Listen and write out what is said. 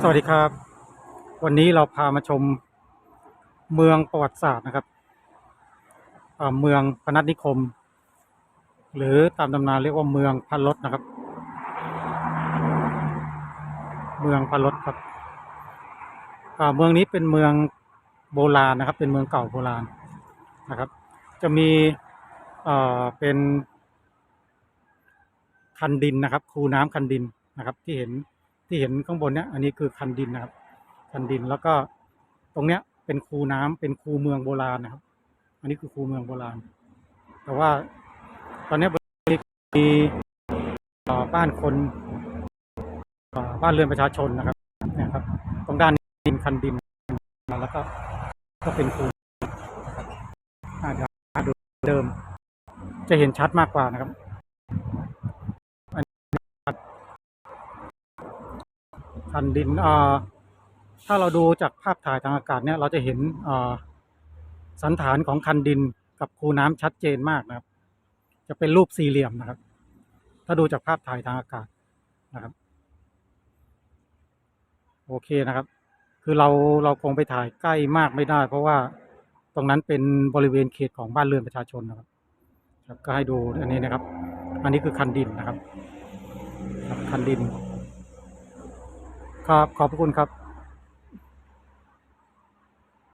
สวัสดีครับ วันนี้เราพามาชมเมืองประวัติศาสตร์นะครับเมืองพนัสนิคม หรือตามตำนานเรียกว่าเมืองพันลดนะครับ เมืองพันลดครับเมืองนี้เป็นเมืองโบราณนะครับ เป็นเมืองเก่าโบราณนะครับ จะมีเเป็นคันดินนะครับ คูน้ำคันดินนะครับที่เห็น ที่เห็นข้างบนเนี้ยอันนี้คือคันดินนะครับ คันดินแล้วก็ตรงเนี้ยเป็นคูน้ำเป็นคูเมืองโบราณนะครับ อันนี้คือคูเมืองโบราณ แต่ว่าตอนนี้มีบ้านคนบ้านเรือนประชาชนนะครับนี่ยครับ ตรงด้านนี้ดินคันดินแล้วก็ก็เป็นคูอาจจะดูเดิมจะเห็นชัดมากกว่านะครับ อันนี้ชัด คันดินอ่าถ้าเราดูจากภาพถ่ายทางอากาศเนี่ยเราจะเห็นอ่าสันฐานของคันดินกับคูน้ำชัดเจนมากนะครับ จะเป็นรูปสี่เหลี่ยมนะครับ ถ้าดูจากภาพถ่ายทางอากาศนะครับ โอเคนะครับ คือเราเราคงไปถ่ายใกล้มากไม่ได้ เพราะว่าตรงนั้นเป็นบริเวณเขตของบ้านเรือนประชาชนนะครับครับก็ให้ดูอันนี้นะครับ อันนี้คือคันดินนะครับ คันดิน ครับขอบพระคุณครับ